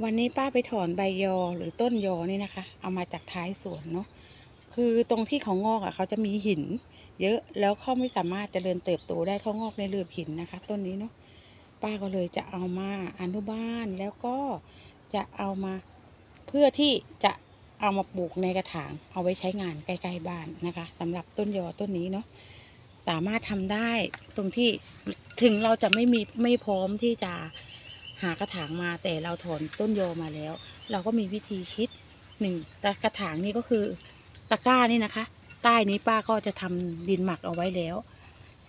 วันนี้ป้าไปถอนใบยอหรือต้นยอนี่นะคะ เอามาจากท้ายสวนเนาะคือตรงที่เขางอกอะเขาจะมีหิน เยอะแล้วเขาไม่สามารถจเจริญเติบโตได้เขางอกในเรือบหินนะคะ ต้นนี้เนาะป้าก็เลยจะเอามาอนุบาลแล้วก็จะเอามาเพื่อที่จะเอามาปลูกในกระถาง เอาไว้ใช้งานใกล้ๆบ้านนะคะสำหรับต้นยอต้นนี้เนาะสามารถทำได้ตรงที่ถึงเราจะไม่มีไม่พร้อมที่จะ หากระถางมาแต่เราถอนต้นโยมาแล้ว เราก็มีวิธีคิดหนึ่งตะกระถางนี่ก็คือตะกร้านี่นะคะ ใต้นี้ป้าก็จะทำดินหมักเอาไว้แล้ว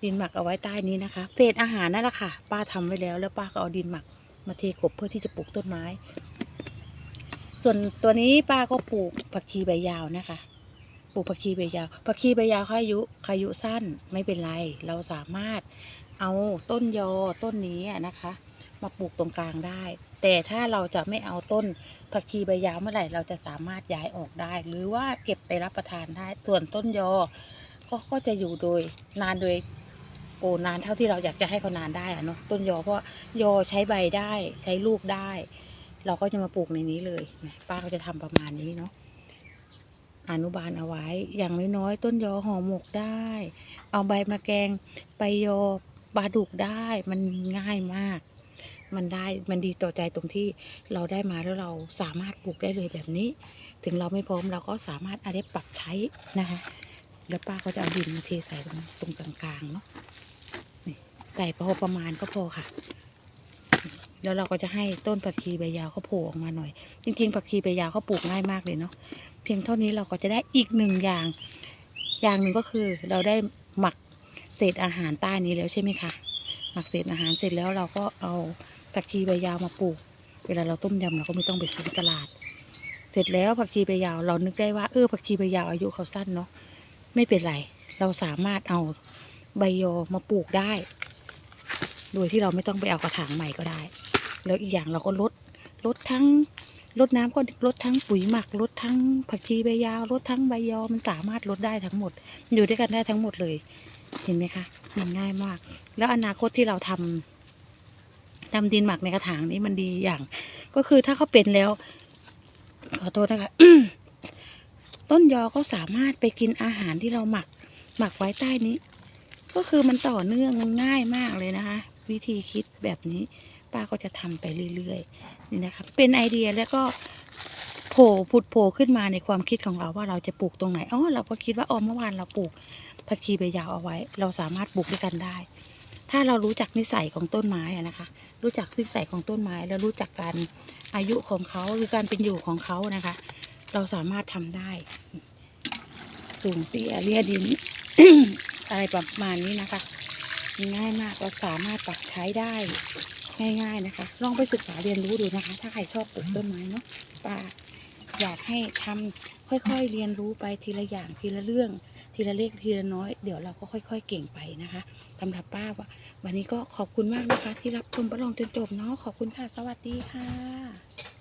ดินหมักเอาไว้ใต้นี้นะคะเศษอาหารนั่นแหละค่ะ ป้าทำไว้แล้วแล้วป้าก็เอาดินหมักมาเทกบเพื่อที่จะปลูกต้นไม้ ส่วนตัวนี้ป้าก็ปลูกผักชีใบยาวนะคะ ปลูกผักชีใบยาว ผักชีใบยาวขายุขายุสั้นไม่เป็นไร เราสามารถเอาต้นยอต้นนี้นะคะ มาปลูกตรงกลางได้ แต่ถ้าเราจะไม่เอาต้นผักชีใบยาวเมื่อไหร่เราจะสามารถย้ายออกได้ หรือว่าเก็บไปรับประทานได้ ส่วนต้นยอ ก็ก็จะอยู่โดยนานโดยโอนานเท่าที่เราอยากจะให้เขานานได้อะเนาะต้นยอเพราะยอใช้ใบได้ใช้ลูกได้ เราก็จะมาปลูกในนี้เลยป้าก็จะทำประมาณนี้เนาะอนุบาลเอาไว้อย่างน้อยๆต้นยอห่อหมกได้ เอาใบมาแกงใบยอปลาดุกได้มันง่ายมาก มันได้มันดีต่อใจตรงที่เราได้มาแล้วเราสามารถปลูกได้เลยแบบนี้ ถึงเราไม่พร้อมเราก็สามารถอาได้ปรับใช้นะคะแล้วป้าก็จะเอาดินมาเทใส่ตรงตรงกลางๆเนาะนี่ใส่พอประมาณก็พอค่ะ แล้วเราก็จะให้ต้นผักชีใบยาวเขาโผล่ออกมาหน่อย จริง ๆ ผักชีใบยาวเขาปลูกง่ายมากเลยเนาะเพียงเท่านี้เราก็จะได้อีกหนึ่งอย่าง อย่างหนึ่งก็คือเราได้หมักเศษอาหารใต้นี้แล้วใช่ไหมคะหมักเศษอาหารเสร็จแล้วเราก็เอา ผักชีใบยาวมาปลูก เวลาเราต้มยำเราก็ไม่ต้องไปซื้อตลาด เสร็จแล้วผักชีใบยาวเรานึกได้ว่าเออผักชีใบยาวอายุเขาสั้นเนาะไม่เป็นไรเราสามารถเอาใบยอมาปลูกได้ โดยที่เราไม่ต้องไปเอากระถางใหม่ก็ได้ แล้วอีกอย่างเราก็ลดลดทั้งลดน้ำก็ลดทั้งปุ๋ยหมักลดทั้งผักชีใบยาวลดทั้งใบยอมันสามารถลดได้ทั้งหมด อยู่ด้วยกันได้ทั้งหมดเลย เห็นไหมคะมันง่ายมาก แล้วอนาคตที่เราทำ ทำดินหมักในกระถางนี้มันดีอย่าง ก็คือถ้าเขาเป็นแล้ว ขอโทษนะคะต้นยอก็สามารถไปกินอาหารที่เราหมัก หมักไว้ใต้นี้ ก็คือมันต่อเนื่องมันง่ายมากเลยนะคะ วิธีคิดแบบนี้ ป้าก็จะทำไปเรื่อยๆนี่นะคะเป็นไอเดียแล้วก็โผล่ผุดโผล่ขึ้นมาในความคิดของเราว่าเราจะปลูกตรงไหนอ๋อเราก็คิดว่าอ๋อเมื่อวานเราปลูกผักชีใบยาวเอาไว้ เราสามารถปลูกด้วยกันได้ ถ้าเรารู้จักนิสัยของต้นไม้นะคะ รู้จักนิสัยของต้นไม้ แล้วรู้จักการอายุของเขาหรือการเป็นอยู่ของเขานะคะ เราสามารถทำได้สูงเตี้ยเรียดิน อะไรประมาณนี้นะคะ ง่ายมากเราสามารถปรับใช้ได้ง่ายๆนะคะ ลองไปศึกษาเรียนรู้ดูนะคะ ถ้าใครชอบปลูกต้นไม้เนาะป้าอยากให้ทำค่อยๆเรียนรู้ไปทีละอย่างทีละเรื่อง ทีละเล็กทีละน้อย เดี๋ยวเราก็ค่อย ๆ เก่งไปนะคะสำหรับป้าว่าวันนี้ก็ขอบคุณมากนะคะ ที่รับชมประลองจนจบเนาะขอบคุณค่ะ สวัสดีค่ะ